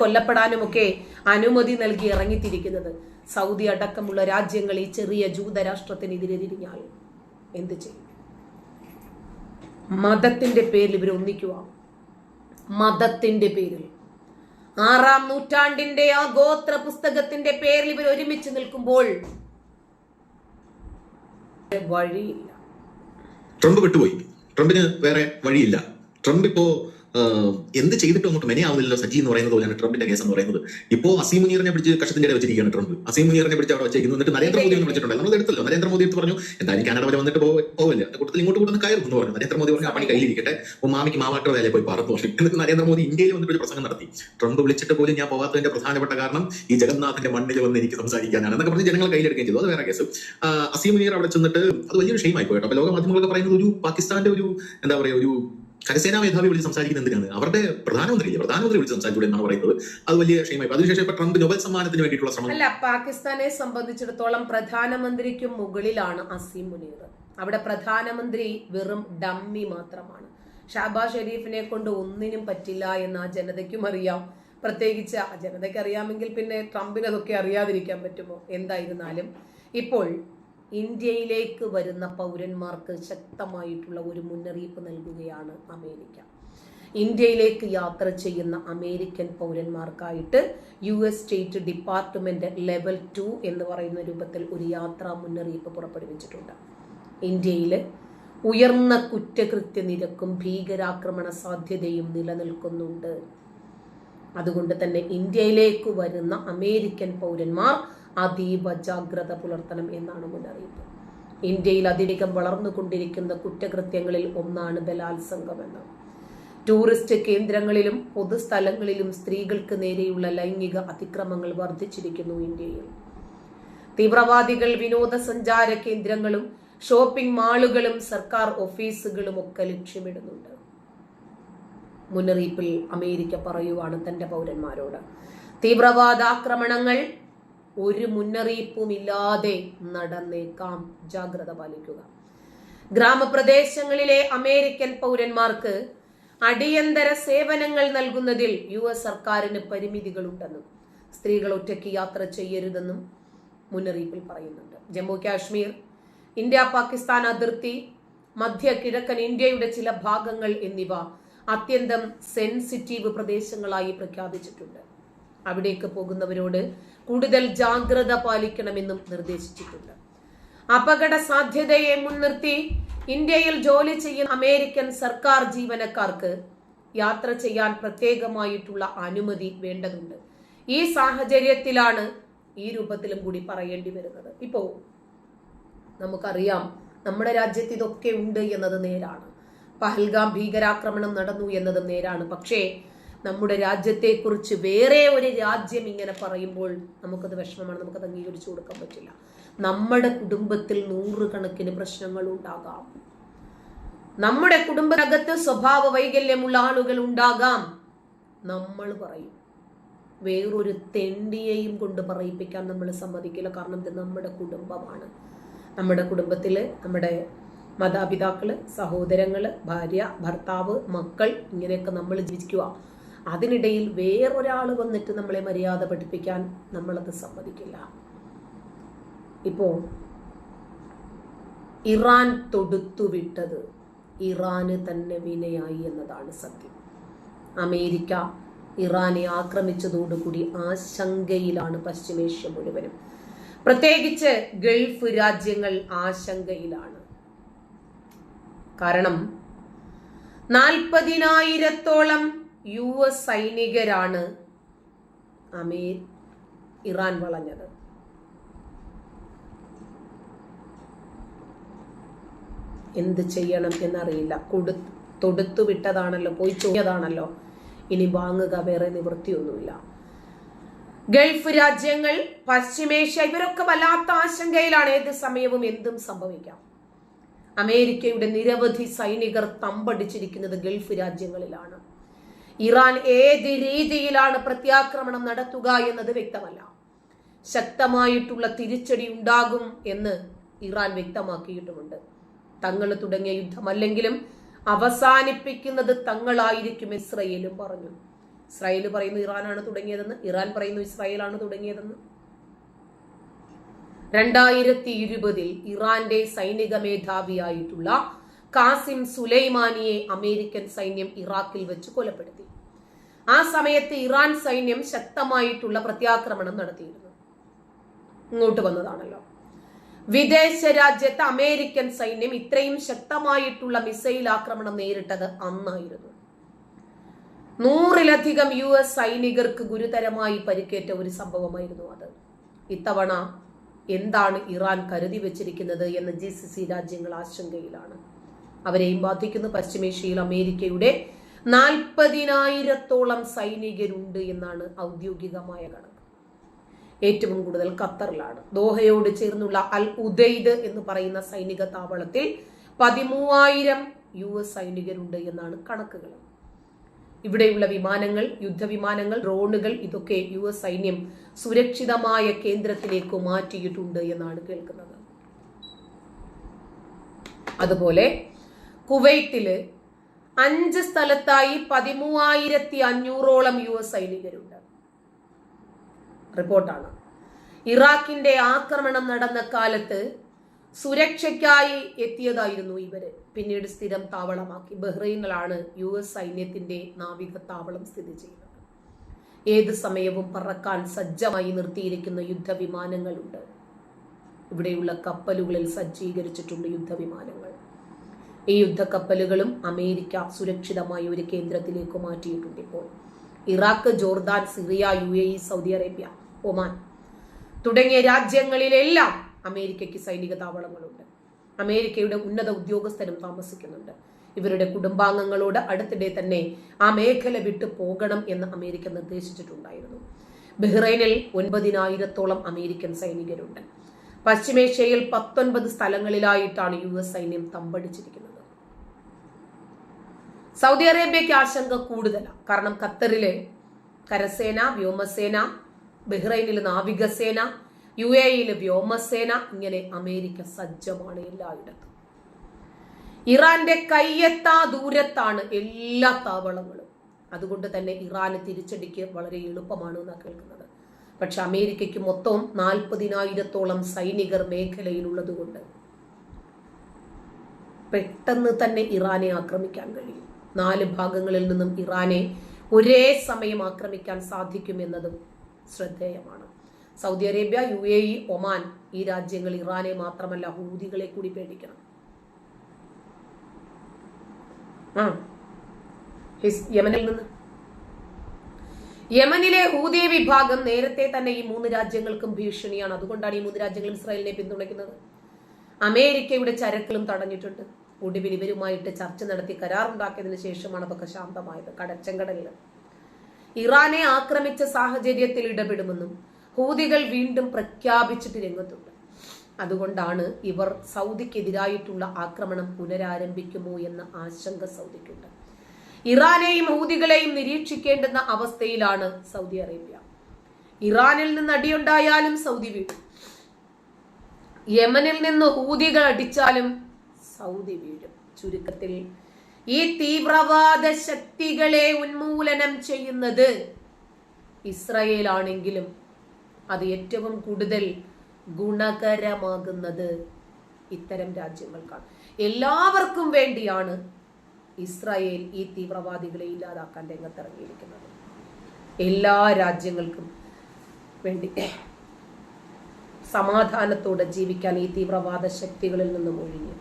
കൊല്ലപ്പെടാനുമൊക്കെ അനുമതി നൽകി ഇറങ്ങിത്തിരിക്കുന്നത്. സൗദി അടക്കമുള്ള രാജ്യങ്ങൾ ഈ ചെറിയ ജൂതരാഷ്ട്രത്തിനെതിരെ തിരിഞ്ഞാൽ എന്ത് ചെയ്യും? മതത്തിന്റെ പേരിൽ ഇവർ ഒന്നിക്കുക. മതത്തിന്റെ പേരിൽ. ആറാം നൂറ്റാണ്ടിന്റെ ആ ഗോത്ര പുസ്തകത്തിന്റെ പേരിൽ ഇവർ ഒരുമിച്ച് നിൽക്കുമ്പോൾ വഴിയില്ല. ട്രംപ് വിട്ടുപോയി. ട്രംപിന് വേറെ വഴിയില്ല. ട്രംപ് ഇപ്പോ എന്ത് ചെയ്തിട്ടും അങ്ങോട്ട് മെനയാവുന്നില്ലല്ലോ സജി എന്ന് പറയുന്നത് പോലെയാണ് ട്രംപിന്റെ കേസ് എന്ന് പറയുന്നത്. ഇപ്പോ അസീം മുനീറിനെ പിടിച്ച് കക്ഷത്തിന്റെ ഇടയിൽ വെച്ചിരിക്കുകയാണ് ട്രംപ്. അസീം മുനീറിനെ പിടിച്ച് അവിടെ വെച്ചിരിക്കുന്നു. എന്നിട്ട് നരേന്ദ്രമോദി ഒന്ന് വിളിച്ചിട്ടുണ്ട്. നമ്മൾ എടുത്തല്ലോ. നരേന്ദ്രമോദി എടുത്ത് പറഞ്ഞു എന്തായാലും കാനഡ വരെ വന്നിട്ട് പോവില്ല? കൂട്ടത്തിൽ ഇങ്ങോട്ട് കൂടുന്ന കയറും എന്ന് പറഞ്ഞു. നരേന്ദ്രമോദി പറഞ്ഞു ആ പണി കയ്യിലിരിക്കട്ടെ. അപ്പോൾ മാമിക്ക് മാവാട്ട വേലയിൽ പോയി പറഞ്ഞു എന്നിട്ട് നരേന്ദ്രമോദി ഇന്ത്യയിൽ വന്നിട്ട് ഒരു പ്രസംഗം നടത്തി. ട്രംപ് വിളിച്ചിട്ട് പോലും ഞാൻ പോകാത്തതിന്റെ പ്രധാനപ്പെട്ട കാരണം ഈ ജഗന്നാഥിന്റെ മണ്ണിൽ വന്ന് എനിക്ക് സംസാരിക്കാനാണ് എന്നൊക്കെ പറഞ്ഞ് ജനങ്ങൾ കയ്യിലെടുക്കുകയും ചെയ്തു. അത് വേറെ കേസ്. അസീം മുനീർ അവിടെ ചെന്നിട്ട് അത് വലിയൊരു ഷെയിമായി പോയിട്ടോ അപ്പൊ ലോക മാധ്യമങ്ങളൊക്കെ പറയുന്നത് ഒരു പാകിസ്ഥാന്റെ ഒരു എന്താ പറയുക ഒരു കരസേനാ മേധാവി വിളിച്ച് സംസാരിക്കുന്നത് എന്തിനാണ്? അവരുടെ പ്രധാനമന്ത്രി പ്രധാനമന്ത്രി വിളിച്ച് സംസാരിച്ചു എന്നാണ് പറയുന്നത്. അത് വലിയ ക്ഷേമമായി. അതിനുശേഷം ഇപ്പൊ ട്രംപ് നൊബൽ സമ്മാനത്തിന് വേണ്ടിയിട്ടുള്ള ശ്രമം. അല്ല പാകിസ്ഥാനെ സംബന്ധിച്ചിടത്തോളം പ്രധാനമന്ത്രിക്കും മുകളിലാണ് അസീം മുനീർ. അവിടെ പ്രധാനമന്ത്രി വെറും ഡമ്മി മാത്രമാണ്. ഷാബാസ് ഷെരീഫിനെ കൊണ്ട് ഒന്നിനും പറ്റില്ല എന്ന് ആ ജനതയ്ക്കും അറിയാം. പ്രത്യേകിച്ച് ആ ജനതയ്ക്ക് അറിയാമെങ്കിൽ പിന്നെ ട്രംപിന് അതൊക്കെ അറിയാതിരിക്കാൻ പറ്റുമോ? എന്തായിരുന്നാലും. ഇപ്പോൾ ഇന്ത്യയിലേക്ക് വരുന്ന പൗരന്മാർക്ക് ശക്തമായിട്ടുള്ള ഒരു മുന്നറിയിപ്പ് നൽകുകയാണ് അമേരിക്ക. ഇന്ത്യയിലേക്ക് യാത്ര ചെയ്യുന്ന American പൗരന്മാർക്കായിട്ട് U S state department level two എന്ന് പറയുന്ന രൂപത്തിൽ ഒരു യാത്രാ മുന്നറിയിപ്പ് പുറപ്പെടുവിച്ചിട്ടുണ്ട്. ഇന്ത്യയിൽ ഉയർന്ന കുറ്റകൃത്യ നിരക്കും ഭീകരാക്രമണ സാധ്യതയും നിലനിൽക്കുന്നുണ്ട്. അതുകൊണ്ട് തന്നെ ഇന്ത്യയിലേക്ക് വരുന്ന അമേരിക്കൻ പൗരന്മാർ അതീവ ജാഗ്രത പുലർത്തണം എന്നാണ് മുന്നറിയിപ്പ്. ഇന്ത്യയിൽ അതിവേഗം വളർന്നുകൊണ്ടിരിക്കുന്ന കുറ്റകൃത്യങ്ങളിൽ ഒന്നാണ് ബലാത്സംഗം എന്ന് ടൂറിസ്റ്റ് കേന്ദ്രങ്ങളിലും പൊതുസ്ഥലങ്ങളിലും സ്ത്രീകൾക്ക് നേരെയുള്ള ലൈംഗിക അതിക്രമങ്ങൾ വർദ്ധിച്ചിരിക്കുന്നു ഇന്ത്യയിൽ. തീവ്രവാദികൾ വിനോദസഞ്ചാര കേന്ദ്രങ്ങളും ഷോപ്പിംഗ് മാളുകളും സർക്കാർ ഓഫീസുകളും ഒക്കെ ലക്ഷ്യമിടുന്നുണ്ട്. മുന്നറിയിപ്പിൽ അമേരിക്ക പറയുവാണ് തന്റെ പൗരന്മാരോട്. തീവ്രവാദാക്രമണങ്ങൾ ഒരു മുന്നറിയിപ്പും ഇല്ലാതെ നടന്നേക്കാം. ജാഗ്രത പാലിക്കുക. ഗ്രാമപ്രദേശങ്ങളിലെ അമേരിക്കൻ പൗരന്മാർക്ക് അടിയന്തര സേവനങ്ങൾ നൽകുന്നതിൽ യു എസ് സർക്കാരിന് പരിമിതികളുണ്ടെന്നും സ്ത്രീകൾ ഒറ്റയ്ക്ക് യാത്ര ചെയ്യരുതെന്നും മുന്നറിയിപ്പിൽ പറയുന്നുണ്ട്. ജമ്മു കാശ്മീർ ഇന്ത്യ പാകിസ്ഥാൻ അതിർത്തി മധ്യ കിഴക്കൻ ഇന്ത്യയുടെ ചില ഭാഗങ്ങൾ എന്നിവ അത്യന്തം സെൻസിറ്റീവ് പ്രദേശങ്ങളായി പ്രഖ്യാപിച്ചിട്ടുണ്ട്. അവിടേക്ക് പോകുന്നവരോട് കൂടുതൽ ജാഗ്രത പാലിക്കണമെന്നും നിർദ്ദേശിച്ചിട്ടുണ്ട്. അപകട സാധ്യതയെ മുൻനിർത്തി ഇന്ത്യയിൽ ജോലി ചെയ്യുന്ന അമേരിക്കൻ സർക്കാർ ജീവനക്കാർക്ക് യാത്ര ചെയ്യാൻ പ്രത്യേകമായിട്ടുള്ള അനുമതി വേണ്ടതുണ്ട്. ഈ സാഹചര്യത്തിലാണ് ഈ രൂപത്തിലും കൂടി പറയേണ്ടി വരുന്നത്. ഇപ്പോ നമുക്കറിയാം നമ്മുടെ രാജ്യത്ത് ഇതൊക്കെ ഉണ്ട് എന്നത് നേരാണ്. പഹൽഗാം ഭീകരാക്രമണം നടന്നു എന്നതും നേരാണ്. പക്ഷേ നമ്മുടെ രാജ്യത്തെക്കുറിച്ച് വേറെ ഒരു രാജ്യം ഇങ്ങനെ പറയുമ്പോൾ നമുക്കത് വിഷമമാണ് നമുക്കത് അംഗീകരിച്ചു കൊടുക്കാൻ പറ്റില്ല. നമ്മുടെ കുടുംബത്തിൽ നൂറുകണക്കിന് പ്രശ്നങ്ങൾ ഉണ്ടാകാം. നമ്മുടെ കുടുംബത്തിനകത്ത് സ്വഭാവ വൈകല്യമുള്ള ആളുകൾ ഉണ്ടാകാം. നമ്മൾ പറയും. വേറൊരു തെണ്ടിയെയും കൊണ്ട് പറയിപ്പിക്കാൻ നമ്മൾ സമ്മതിക്കില്ല. കാരണം ഇത് നമ്മുടെ കുടുംബമാണ്. നമ്മുടെ കുടുംബത്തിൽ നമ്മുടെ മാതാപിതാക്കൾ സഹോദരങ്ങൾ ഭാര്യ ഭർത്താവ് മക്കൾ ഇങ്ങനെയൊക്കെ നമ്മൾ ജീവിക്കുക. അതിനിടയിൽ വേറൊരാൾ വന്നിട്ട് നമ്മളെ മര്യാദ പഠിപ്പിക്കാൻ നമ്മളത് സമ്മതിക്കില്ല. ഇപ്പോ ഇറാൻ തൊടുത്തുവിട്ടത് ഇറാന് തന്നെ വിനയായി എന്നതാണ് സത്യം. അമേരിക്ക ഇറാനെ ആക്രമിച്ചതോടുകൂടി ആശങ്കയിലാണ് പശ്ചിമേഷ്യ മുഴുവനും. പ്രത്യേകിച്ച് ഗൾഫ് രാജ്യങ്ങൾ ആശങ്കയിലാണ്. കാരണം നാൽപ്പതിനായിരത്തോളം യു എസ് സൈനികരാണ് അമീർ ഇറാൻ വളഞ്ഞത്. എന്ത് ചെയ്യണം എന്നറിയില്ല. കൊടു തൊടുത്തു വിട്ടതാണല്ലോ പോയി ചോദിയതാണല്ലോ ഇനി വാങ്ങുക വേറെ നിവൃത്തിയൊന്നുമില്ല. ഗൾഫ് രാജ്യങ്ങൾ പശ്ചിമേഷ്യ ഇവരൊക്കെ വല്ലാത്ത ആശങ്കയിലാണ്. ഏത് സമയവും എന്തും സംഭവിക്കാം. അമേരിക്കയുടെ നിരവധി സൈനികർ തമ്പടിച്ചിരിക്കുന്നത് ഗൾഫ് രാജ്യങ്ങളിലാണ്. ഇറാൻ ഏത് രീതിയിലാണ് പ്രത്യാക്രമണം നടത്തുക എന്നത് വ്യക്തമല്ല. ശക്തമായിട്ടുള്ള തിരിച്ചടി ഉണ്ടാകും എന്ന് ഇറാൻ വ്യക്തമാക്കിയിട്ടുമുണ്ട്. തങ്ങൾ തുടങ്ങിയ യുദ്ധമല്ലെങ്കിലും അവസാനിപ്പിക്കുന്നത് തങ്ങളായിരിക്കും ഇസ്രയേലും പറഞ്ഞു. ഇസ്രായേൽ പറയുന്നു ഇറാനാണ് തുടങ്ങിയതെന്ന് ഇറാൻ പറയുന്നു ഇസ്രായേലാണ് തുടങ്ങിയതെന്ന്. രണ്ടായിരത്തി ഇരുപതിൽ ഇറാന്റെ സൈനിക മേധാവിയായിട്ടുള്ള കാസിം സുലൈമാനിയെ അമേരിക്കൻ സൈന്യം ഇറാഖിൽ വെച്ച് കൊലപ്പെടുത്തി. ആ സമയത്ത് ഇറാൻ സൈന്യം ശക്തമായിട്ടുള്ള പ്രത്യാക്രമണം നടത്തിയിരുന്നു. ഇങ്ങോട്ട് വന്നതാണല്ലോ. വിദേശ രാജ്യത്ത് അമേരിക്കൻ സൈന്യം ഇത്രയും ശക്തമായിട്ടുള്ള മിസൈൽ ആക്രമണം നേരിട്ടത് അന്നായിരുന്നു. നൂറിലധികം യു എസ് സൈനികർക്ക് ഗുരുതരമായി പരിക്കേറ്റ ഒരു സംഭവമായിരുന്നു അത്. ഇത്തവണ എന്താണ് ഇറാൻ കരുതി വെച്ചിരിക്കുന്നത് എന്ന് ജി സി സി രാജ്യങ്ങൾ ആശങ്കയിലാണ്. അവരെയും ബാധിക്കുന്നു. പശ്ചിമേഷ്യയിൽ അമേരിക്കയുടെ നാൽപ്പതിനായിരത്തോളം സൈനികരുണ്ട് എന്നാണ് ഔദ്യോഗികമായ കണക്ക്. ഏറ്റവും കൂടുതൽ ഖത്തറിലാണ്. ദോഹയോട് ചേർന്നുള്ള അൽ ഉദൈദ് എന്ന് പറയുന്ന സൈനിക താവളത്തിൽ പതിമൂവായിരം യു എസ് സൈനികരുണ്ട് എന്നാണ് കണക്കുകൾ. ഇവിടെയുള്ള വിമാനങ്ങൾ യുദ്ധവിമാനങ്ങൾ ഡ്രോണുകൾ ഇതൊക്കെ യു എസ് സൈന്യം സുരക്ഷിതമായ കേന്ദ്രത്തിലേക്ക് മാറ്റിയിട്ടുണ്ട് എന്നാണ് കേൾക്കുന്നത്. അതുപോലെ കുവൈറ്റിൽ അഞ്ച് സ്ഥലത്തായി പതിമൂവായിരത്തി അഞ്ഞൂറോളം യു എസ് സൈനികരുണ്ട്. റിപ്പോർട്ടാണ്. ഇറാഖിന്റെ ആക്രമണം നടന്ന കാലത്ത് സുരക്ഷയ്ക്കായി എത്തിയതായിരുന്നു ഇവർ. പിന്നീട് സ്ഥിരം താവളമാക്കി. ബഹ്റൈനിലാണ് യു എസ് സൈന്യത്തിന്റെ നാവിക താവളം സ്ഥിതി ചെയ്യുന്നത്. ഏത് സമയവും പറക്കാൻ സജ്ജമായി നിർത്തിയിരിക്കുന്ന യുദ്ധവിമാനങ്ങളുണ്ട്. ഇവിടെയുള്ള കപ്പലുകളിൽ സജ്ജീകരിച്ചിട്ടുണ്ട് യുദ്ധവിമാനങ്ങൾ. ഈ യുദ്ധക്കപ്പലുകളും അമേരിക്ക സുരക്ഷിതമായി ഒരു കേന്ദ്രത്തിലേക്ക് മാറ്റിയിട്ടുണ്ട് ഇപ്പോൾ. Iraq Jordan Syria U A E Saudi Arabia Oman തുടങ്ങിയ രാജ്യങ്ങളിലെല്ലാം അമേരിക്കയ്ക്ക് സൈനിക താവളങ്ങളുണ്ട്. അമേരിക്കയുടെ ഉന്നത ഉദ്യോഗസ്ഥരും താമസിക്കുന്നുണ്ട്. ഇവരുടെ കുടുംബാംഗങ്ങളോട് അടുത്തിടെ തന്നെ ആ മേഖല വിട്ടു പോകണം എന്ന് അമേരിക്ക നിർദ്ദേശിച്ചിട്ടുണ്ടായിരുന്നു. ബഹ്റൈനിൽ ഒൻപതിനായിരത്തോളം അമേരിക്കൻ സൈനികരുണ്ട്. പശ്ചിമേഷ്യയിൽ പത്തൊൻപത് സ്ഥലങ്ങളിലായിട്ടാണ് യു എസ് സൈന്യം തമ്പടിച്ചിരിക്കുന്നത്. സൗദി അറേബ്യയ്ക്ക് ആശങ്ക കൂടുതലാണ് കാരണം ഖത്തറിലെ കരസേന വ്യോമസേന ബഹ്റൈനിൽ നാവികസേന യു എ യിലെ വ്യോമസേന ഇങ്ങനെ അമേരിക്ക സജ്ജമാണ് എല്ലായിടത്തും. ഇറാന്റെ കയ്യെത്താ ദൂരത്താണ് എല്ലാ താവളങ്ങളും. അതുകൊണ്ട് തന്നെ ഇറാന് തിരിച്ചടിക്ക് വളരെ എളുപ്പമാണ് എന്നാണ് കേൾക്കുന്നത്. പക്ഷെ അമേരിക്കയ്ക്ക് മൊത്തം നാൽപ്പതിനായിരത്തോളം സൈനികർ മേഖലയിലുള്ളതുകൊണ്ട് പെട്ടെന്ന് തന്നെ ഇറാനെ ആക്രമിക്കാൻ കഴിയും. നാല് ഭാഗങ്ങളിൽ നിന്നും ഇറാനെ ഒരേ സമയം ആക്രമിക്കാൻ സാധിക്കുമെന്നതും ശ്രദ്ധേയമാണ്. Saudi Arabia U A E Oman ഈ രാജ്യങ്ങൾ ഇറാനെ മാത്രമല്ല ഹൂതികളെ കൂടി പേടിക്കണം. ആ യമനിൽ നിന്ന് യമനിലെ ഹൂതി വിഭാഗം നേരത്തെ തന്നെ ഈ മൂന്ന് രാജ്യങ്ങൾക്കും ഭീഷണിയാണ്. അതുകൊണ്ടാണ് ഈ മൂന്ന് രാജ്യങ്ങളും ഇസ്രായേലിനെ പിന്തുണയ്ക്കുന്നത്. അമേരിക്കയുടെ ചരക്കിലും തടഞ്ഞിട്ടുണ്ട്. ഒടുവിൽ ഇവരുമായിട്ട് ചർച്ച നടത്തി കരാറുണ്ടാക്കിയതിനു ശേഷമാണ് അതൊക്കെ ശാന്തമായത്. കടച്ചങ്കടലിൽ. ഇറാനെ ആക്രമിച്ച സാഹചര്യത്തിൽ ഇടപെടുമെന്നും ഹൂതികൾ വീണ്ടും പ്രഖ്യാപിച്ചിട്ട് രംഗത്തുണ്ട്. അതുകൊണ്ടാണ് ഇവർ സൗദിക്കെതിരായിട്ടുള്ള ആക്രമണം പുനരാരംഭിക്കുമോ എന്ന ആശങ്ക സൗദിക്കുണ്ട്. ഇറാനെയും ഹൂതികളെയും നിരീക്ഷിക്കേണ്ടുന്ന അവസ്ഥയിലാണ് സൗദി അറേബ്യ. ഇറാനിൽ നിന്ന് അടിയുണ്ടായാലും സൗദി വീഴും യമനിൽ നിന്ന് ഹൂതികൾ അടിച്ചാലും സൗദി വീഴും. ചുരുക്കത്തിൽ ഈ തീവ്രവാദ ശക്തികളെ ഉന്മൂലനം ചെയ്യുന്നത് ഇസ്രയേൽ ആണെങ്കിലും അത് ഏറ്റവും കൂടുതൽ ഗുണകരമാകുന്നത് ഇത്തരം രാജ്യങ്ങൾക്കാണ്. എല്ലാവർക്കും വേണ്ടിയാണ് ഇസ്രായേൽ ഈ തീവ്രവാദികളെ ഇല്ലാതാക്കാൻ രംഗത്തിറങ്ങിയിരിക്കുന്നത്. എല്ലാ രാജ്യങ്ങൾക്കും വേണ്ടി സമാധാനത്തോടെ ജീവിക്കാൻ ഈ തീവ്രവാദ ശക്തികളിൽ നിന്നും ഒഴിഞ്ഞു